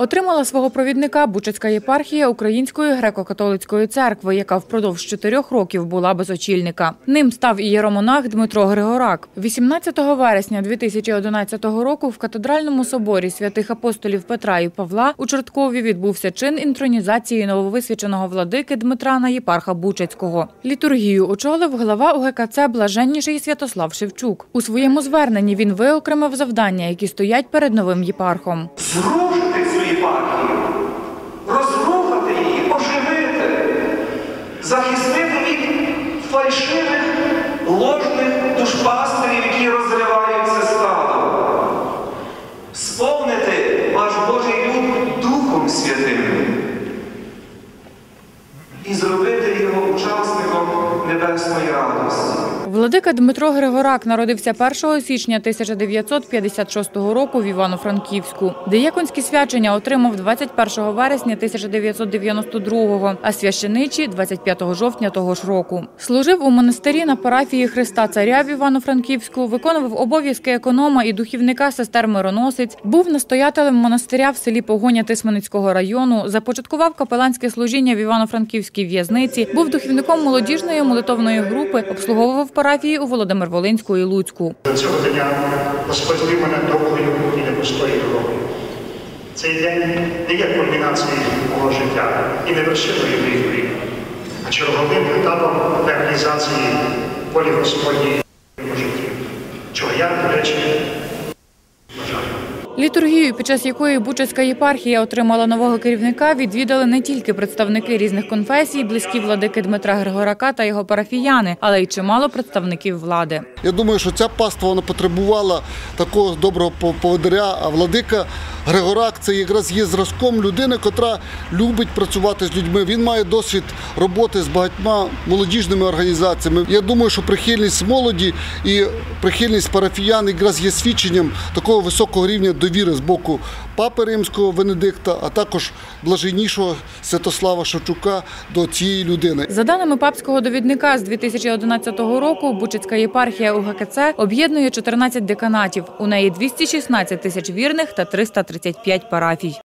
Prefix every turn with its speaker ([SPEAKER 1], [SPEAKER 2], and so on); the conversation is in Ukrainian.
[SPEAKER 1] Отримала свого провідника Бучацька єпархія Української греко-католицької церкви, яка впродовж чотирьох років була без очільника. Ним став ієромонах Дмитро Григорак. 18 вересня 2011 року в катедральному соборі святих апостолів Петра і Павла у Чорткові відбувся чин інтронізації нововисвяченого владики Дмитра на єпарха Бучацького. Літургію очолив глава УГКЦ Блаженніший Святослав Шевчук. У своєму зверненні він виокремив завдання, які стоять перед новим єпархом.
[SPEAKER 2] Захистити від фальшивих ложних душпастерів, які розривають це стадо, сповнити ваш Божий люд Духом Святим і зробити його учасником небесної радості.
[SPEAKER 1] Владика Дмитро Григорак народився 1 січня 1956 року в Івано-Франківську. Деяконські свячення отримав 21 вересня 1992-го, а священичі – 25 жовтня того ж року. Служив у монастирі на парафії Христа Царя в Івано-Франківську, виконував обов'язки економа і духівника сестер Мироносець, був настоятелем монастиря в селі Погоня Тисменицького району, започаткував капеланське служіння в Івано-Франківській в'язниці, був духівником молодіжної молитовної групи, обслуговував парафії у Володимир-Волинську і Луцьку.
[SPEAKER 3] Цього дня Господь мене довгою і непростою дорогою. Цей день не є кульмінацією мого життя і не вершиною моїх а черговим етапом реалізації волі Господньої в житті, чого я, до речі.
[SPEAKER 1] Літургію, під час якої Бучацька єпархія отримала нового керівника, відвідали не тільки представники різних конфесій, близькі владики Дмитра Григорака та його парафіяни, але й чимало представників влади.
[SPEAKER 4] Я думаю, що ця паства вона потребувала такого доброго по- поводиря, а владика Григорак це якраз є зразком людини, котра любить працювати з людьми. Він має досвід роботи з багатьма молодіжними організаціями. Я думаю, що прихильність молоді і прихильність парафіян якраз є свідченням такого високого рівня довіри з боку папи римського Венедикта, а також блаженнішого Святослава Шевчука до цієї людини.
[SPEAKER 1] За даними папського довідника з 2011 року, Бучицька єпархія УГКЦ об'єднує 14 деканатів. У неї 216 тисяч вірних та 335 парафій.